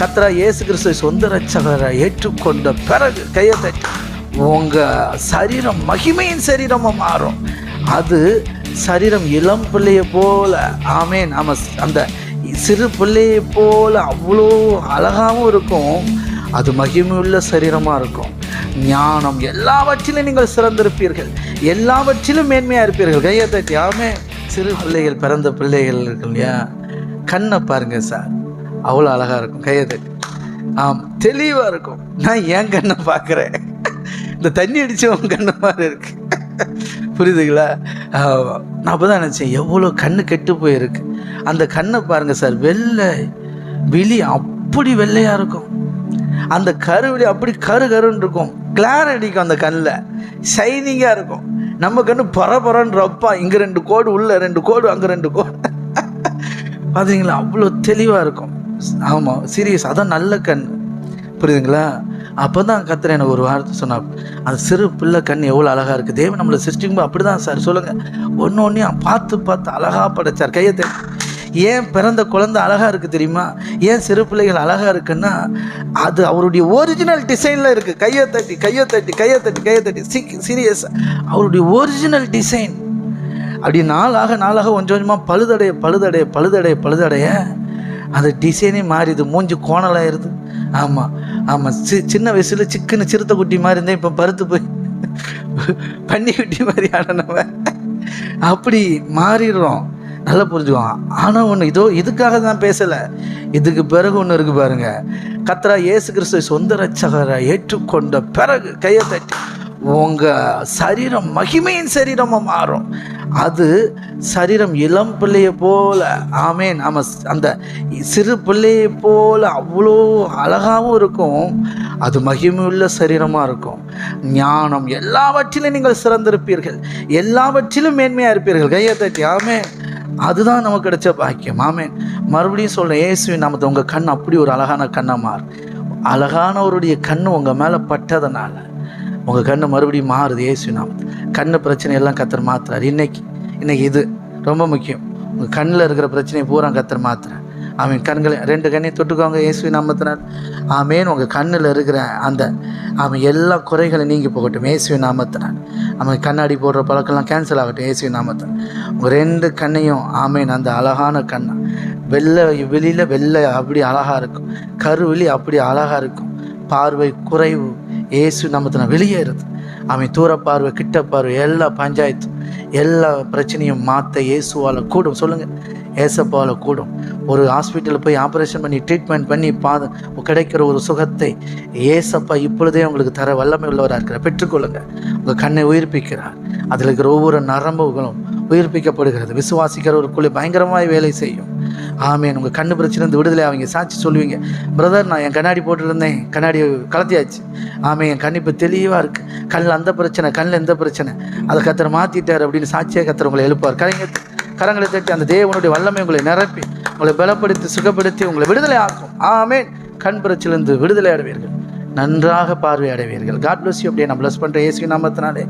கத்ரா இயேசு கிறிஸ்துவை சொந்த ரட்சகரை ஏற்றுக்கொண்ட பிறகு கையை தட்டி உங்கள் சரீரம் மகிமையின் சரீரமாக மாறும். அது சரீரம் இளம் பிள்ளையை போல ஆமேன். நாம் அந்த சிறு பிள்ளையை போல அவ்வளோ அழகாகவும் இருக்கும். அது மகிமையுள்ள சரீரமாக இருக்கும். ஞானம் எல்லாவற்றிலும் நீங்கள் சிறந்திருப்பீர்கள். எல்லாவற்றிலும் மேன்மையாக இருப்பீர்கள். கையை தட்டி ஆமே சிறு பிள்ளைகள் பிறந்த பிள்ளைகள் இருக்கு இல்லையா கண்ணை பாருங்கள் சார். அவ்வளோ அழகாக இருக்கும். கையது ஆம் தெளிவாக இருக்கும். நான் ஏன் கண்ணை பார்க்குறேன். இந்த தண்ணி அடித்தவங்க கண்ணை மாதிரி இருக்கு. புரியுதுங்களா? நான் அப்போ தான் நினச்சேன் எவ்வளோ கண்ணு கெட்டு போயிருக்கு. அந்த கண்ணை பாருங்கள் சார் வெள்ளை. விழி அப்படி வெள்ளையாக இருக்கும். அந்த கருவிழி அப்படி கரு கருன்னு இருக்கும். கிளார் அடிக்கும் அந்த கண்ணில். ஷைனிங்காக இருக்கும். நம்ம கண்ணு பரபரன்னு ரப்பா இங்கே ரெண்டு கோடு உள்ள ரெண்டு கோடு அங்கே ரெண்டு கோடு. பார்த்தீங்களா அவ்வளோ தெளிவாக இருக்கும். ஆமாம் சீரியஸ் அதான் நல்ல கண். புரியுதுங்களா? அப்போ தான் கத்துற எனக்கு ஒரு வார்த்தை சொன்னா அந்த சிறு பிள்ளை கண் எவ்வளோ அழகாக இருக்குது தேவன் நம்மளை சிருஷ்டிக்கும்போது அப்படி தான் சார். சொல்லுங்கள் ஒன்று ஒன்றையும் பார்த்து பார்த்து அழகாக படைச்சார். கையை தட்டி ஏன் பிறந்த குழந்தை அழகாக இருக்குது தெரியுமா? ஏன் சிறு பிள்ளைகள் அழகாக இருக்குன்னா அது அவருடைய ஒரிஜினல் டிசைனில் இருக்குது கையை தட்டி கையை தட்டி கையை தட்டி கையை தட்டி. சீரியஸ் அவருடைய ஒரிஜினல் டிசைன் அப்படி நாளாக நாளாக கொஞ்சம் கொஞ்சமாக பழுதடைய பழுதடைய பழுதடைய பழுதடைய அந்த டிசைனே மாறிது மூஞ்சி கோணலாயிருது ஆமாம் ஆமாம் சி சின்ன வயசில் சிக்கனு சிறுத்தை குட்டி மாதிரி இருந்தேன் இப்போ பருத்து போய் பன்னி குட்டி மாதிரி ஆனவ அப்படி மாறிடுறோம். நல்லா புரிஞ்சுக்கோம் ஆனால் ஒன்று இதோ இதுக்காக தான் பேசலை. இதுக்கு பிறகு ஒன்று இருக்குது பாருங்க. கத்ரா இயேசு கிறிஸ்துவை சொந்த ரச்சகரை ஏற்றுக்கொண்ட பிறகு கையை தட்டி உங்கள் சரீரம் மகிமையின் சரீரமாக மாறும். அது சரீரம் இளம் பிள்ளையை போல ஆமேன். ஆமாம் அந்த சிறு பிள்ளையை போல் அவ்வளோ அழகாகவும் இருக்கும். அது மகிமையுள்ள சரீரமாக இருக்கும். ஞானம் எல்லாவற்றிலும் நீங்கள் சிறந்திருப்பீர்கள். எல்லாவற்றிலும் மேன்மையாக இருப்பீர்கள். கையை தட்டி ஆமேன். அதுதான் நமக்கு கிடைச்ச பாக்கியம். ஆமேன். மறுபடியும் சொல்கிறேன் இயேசுவின் நாமத்தை உங்கள் கண் அப்படி ஒரு அழகான கண்ணாக மாறும் அழகானவருடைய கண் உங்கள் மேலே பட்டதுனால உங்கள் கண்ணு மறுபடியும் மாறுது இயேசு கண்ணு பிரச்சனை எல்லாம் கத்தர் மாத்துறாரு. இன்னைக்கு இன்னைக்கு இது ரொம்ப முக்கியம். உங்கள் கண்ணில் இருக்கிற பிரச்சனையை பூரா கத்தர் மாத்துறேன் அவன் கண்களை ரெண்டு கண்ணையும் தொட்டுக்கோங்க இயேசு நாமத்தினால். ஆமேன். உங்கள் கண்ணில் இருக்கிற அந்த அவன் எல்லா குறைகளும் நீங்கி போகட்டும் இயேசுவின் நாமத்தினார் அவன் கண்ணாடி போடுற பழக்கம்லாம் கேன்சல் ஆகட்டும் இயேசுவின் நாமத்தினார் உங்கள் ரெண்டு கண்ணையும் ஆமேன் அந்த அழகான கண்ணா. வெள்ளை வெளியில் வெள்ளை அப்படி அழகாக இருக்கும். கருவெளி அப்படி அழகாக இருக்கும். பார்வை குறைவு இயேசு நாமத்தினால் வெளியேறுது. அவன் தூர பார்வை கிட்ட பார்வை எல்லா பஞ்சாயத்து எல்லா பிரச்சனையும் மாற்ற இயேசுவால் கூடும். சொல்லுங்கள் ஏசப்பாவில் கூடும். ஒரு ஹாஸ்பிட்டலில் போய் ஆப்ரேஷன் பண்ணி ட்ரீட்மெண்ட் பண்ணி பாத கிடைக்கிற ஒரு சுகத்தை ஏசப்பா இப்பொழுதே உங்களுக்கு தர வல்லமை உள்ளவராக இருக்கிறார். பெற்றுக்கொள்ளுங்கள் உங்கள் கண்ணை உயிர்ப்பிக்கிறார். அதில் இருக்கிற ஒவ்வொரு நரம்புகளும் உயிர்ப்பிக்கப்படுகிறது. விசுவாசிக்கிறவருக்குள்ளே பயங்கரமாய் வேலை செய்யும். ஆமேன். உங்கள் கண்ணு பிரச்சனை விடுதலை. அவங்க சாட்சி சொல்லுவீங்க. பிரதர் நான் என் கண்ணாடி போட்டுருந்தேன். கண்ணாடி கலத்தியாச்சு. ஆமே என் கண் இப்போ தெளிவாக இருக்குது கண்ணில் அந்த பிரச்சனை கண்ணில் எந்த பிரச்சனை. அதை கத்திர மாற்றிட்டார் அப்படின்னு சாட்சியாக கத்திர உங்களை எழுப்பார் கரைங்க கரங்களை தட்டி அந்த தேவனுடைய வல்லமை உங்களை நிரப்பி உங்களை பலப்படுத்தி சுகப்படுத்தி உங்களை விடுதலை ஆக்கும். ஆமேன். கண் பிரச்சிலிருந்து விடுதலை அடைவீர்கள். நன்றாக பார்வை அடைவீர்கள் காட் பிளஸ் யூ அப்படியே நான் பிளஸ் பண்ணுற இயேசு நாமத்தினாலே.